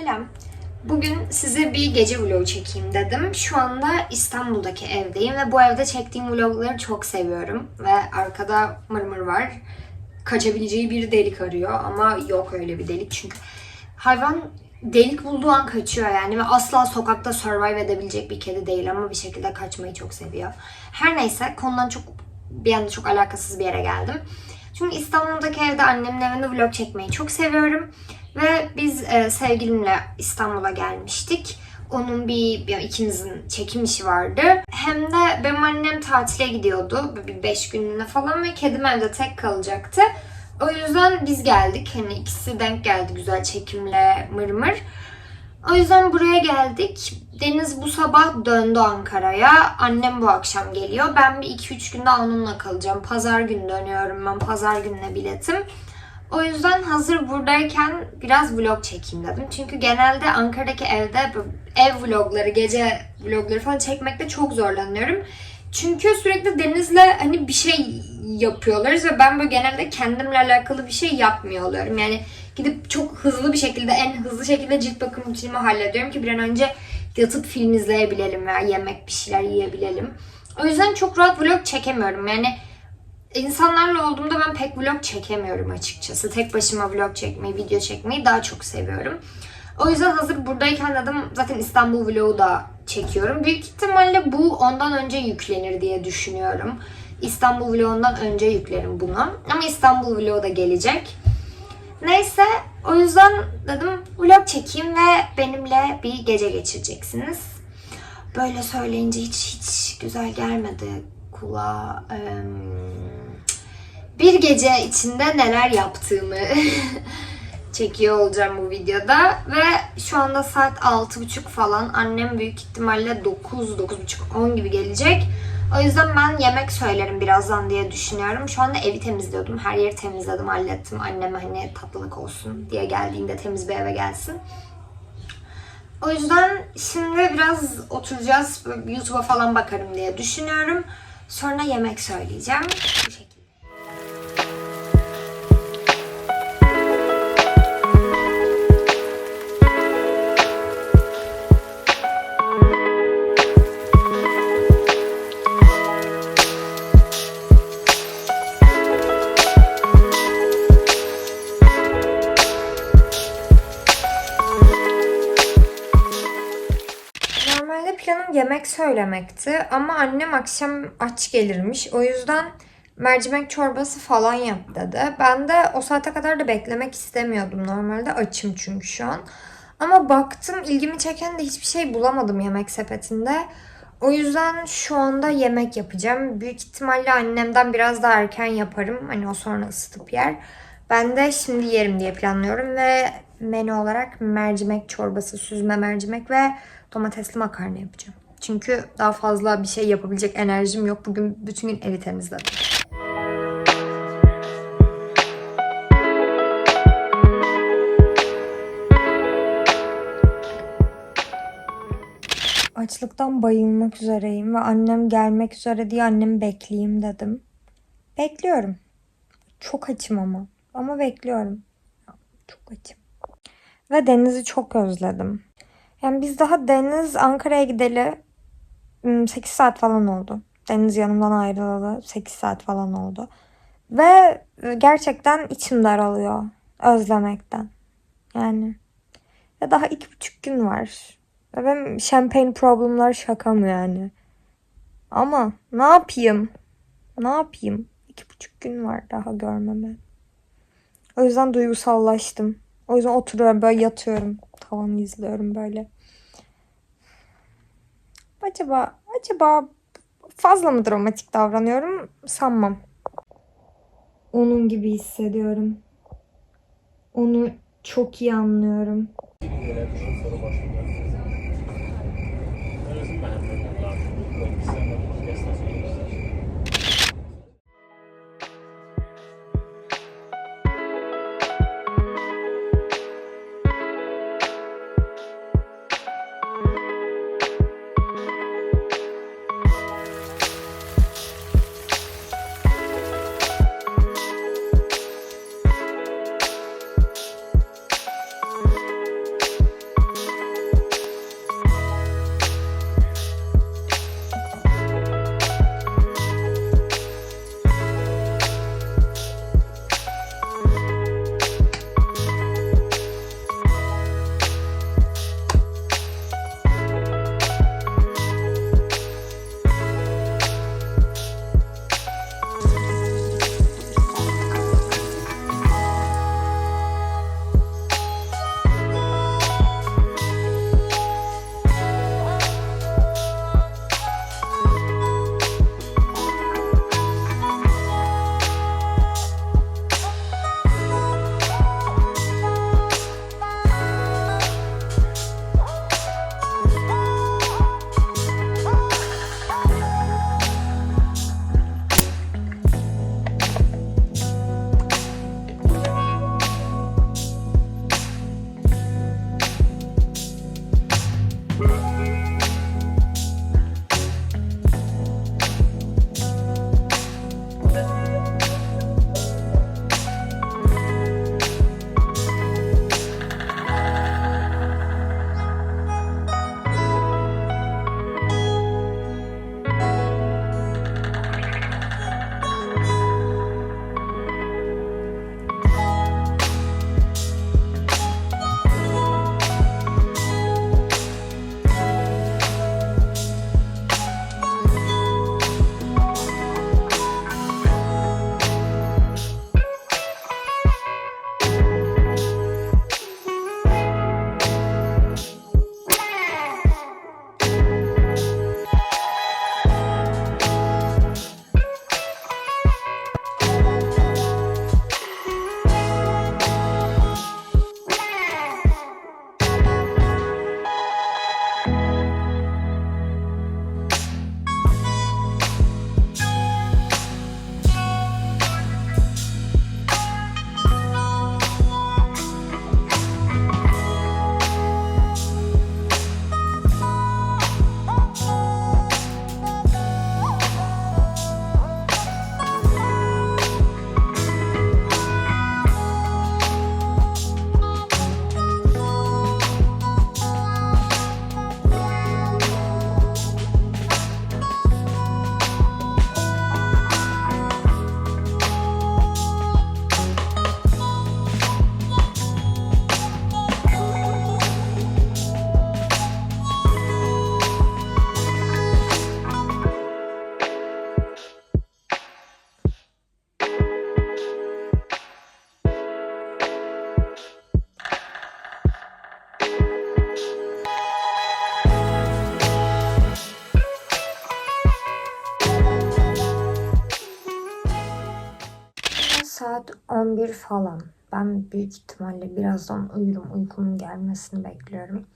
Selam. Bugün size bir gece vlogu çekeyim dedim. Şu anda İstanbul'daki evdeyim ve bu evde çektiğim vlogları çok seviyorum. Ve arkada mırmır var. Kaçabileceği bir delik arıyor ama yok öyle bir delik çünkü hayvan delik bulduğu an kaçıyor yani ve asla sokakta survive edebilecek bir kedi değil ama bir şekilde kaçmayı çok seviyor. Her neyse konudan çok bir anda çok alakasız bir yere geldim. Çünkü İstanbul'daki evde annemin evinde vlog çekmeyi çok seviyorum. Ve biz e, sevgilimle İstanbul'a gelmiştik. Onun bir, bir ikimizin çekim işi vardı. Hem de benim annem tatile gidiyordu. Bir beş günlüğüne falan ve kedim evde tek kalacaktı. O yüzden biz geldik. Hani ikisi denk geldi güzel çekimle mırmır. O yüzden buraya geldik. Deniz bu sabah döndü Ankara'ya. Annem bu akşam geliyor. Ben bir 2-3 gün daha onunla kalacağım. Pazar günü dönüyorum ben. Pazar gününe biletim. O yüzden hazır buradayken biraz vlog çekeyim dedim. Çünkü genelde Ankara'daki evde ev vlogları, gece vlogları falan çekmekte çok zorlanıyorum. Çünkü sürekli Deniz'le hani bir şey yapıyorlarız ve ben böyle genelde kendimle alakalı bir şey yapmıyor oluyorum. Yani gidip çok hızlı bir şekilde, en hızlı şekilde cilt bakım rutinimi hallediyorum ki bir an önce yatıp film izleyebilelim veya yemek bir şeyler yiyebilelim. O yüzden çok rahat vlog çekemiyorum. Yani İnsanlarla olduğumda ben pek vlog çekemiyorum açıkçası. Tek başıma vlog çekmeyi, video çekmeyi daha çok seviyorum. O yüzden hazır buradayken dedim zaten İstanbul vlogu da çekiyorum. Büyük ihtimalle bu ondan önce yüklenir diye düşünüyorum. İstanbul vlogundan önce yüklerim bunu. Ama İstanbul vlogu da gelecek. Neyse o yüzden dedim vlog çekeyim ve benimle bir gece geçireceksiniz. Böyle söyleyince hiç hiç güzel gelmedi kulağa. Em, bir gece içinde neler yaptığımı çekiyor olacağım bu videoda. Ve şu anda saat 6.30 falan. Annem büyük ihtimalle 9, 9.30, 10 gibi gelecek. O yüzden ben yemek söylerim birazdan diye düşünüyorum. Şu anda evi temizliyordum. Her yeri temizledim, hallettim. Anneme hani tatlılık olsun diye geldiğinde temiz bir eve gelsin. O yüzden şimdi biraz oturacağız. YouTube'a falan bakarım diye düşünüyorum. Sonra yemek söyleyeceğim. Bu şekilde. Yemek söylemekti ama annem akşam aç gelirmiş. O yüzden mercimek çorbası falan yap dedi. Ben de o saate kadar da beklemek istemiyordum. Normalde açım çünkü şu an. Ama baktım ilgimi çeken de hiçbir şey bulamadım yemek sepetinde. O yüzden şu anda yemek yapacağım. Büyük ihtimalle annemden biraz daha erken yaparım. Hani o sonra ısıtıp yer. Ben de şimdi yerim diye planlıyorum ve menü olarak mercimek çorbası, süzme mercimek ve domatesli makarna yapacağım. Çünkü daha fazla bir şey yapabilecek enerjim yok. Bugün bütün gün evi temizledim. Açlıktan bayılmak üzereyim ve annem gelmek üzere diye annemi bekleyeyim dedim. Bekliyorum. Çok açım ama. Ama bekliyorum. Çok açım. Ve denizi çok özledim. Yani biz daha Deniz Ankara'ya gideli 8 saat falan oldu. Deniz yanımdan ayrılalı 8 saat falan oldu. Ve gerçekten içim daralıyor özlemekten. Yani ve daha iki buçuk gün var. Ve benim champagne problemler şaka mı yani? Ama ne yapayım? Ne yapayım? İki buçuk gün var daha görmeme. O yüzden duygusallaştım. O yüzden oturuyorum böyle yatıyorum. Tavanı izliyorum böyle. Acaba acaba fazla mı dramatik davranıyorum? Sanmam. Onun gibi hissediyorum. Onu çok iyi anlıyorum. Bye. 11 falan. Ben büyük ihtimalle birazdan uyurum. Uykumun gelmesini bekliyorum.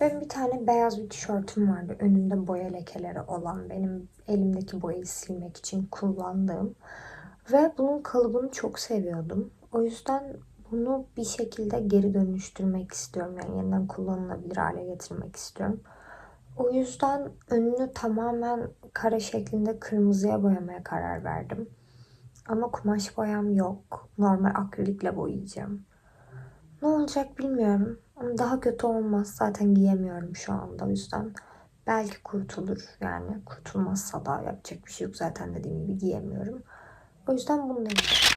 Benim bir tane beyaz bir tişörtüm vardı. Önünde boya lekeleri olan benim elimdeki boyayı silmek için kullandığım. Ve bunun kalıbını çok seviyordum. O yüzden bunu bir şekilde geri dönüştürmek istiyorum. Yani yeniden kullanılabilir hale getirmek istiyorum. O yüzden önünü tamamen kare şeklinde kırmızıya boyamaya karar verdim. Ama kumaş boyam yok. Normal akrilikle boyayacağım. Ne olacak bilmiyorum. Ama daha kötü olmaz. Zaten giyemiyorum şu anda. O yüzden belki kurtulur. Yani kurtulmazsa da yapacak bir şey yok. Zaten dediğim gibi giyemiyorum. O yüzden bunu deneyeceğim.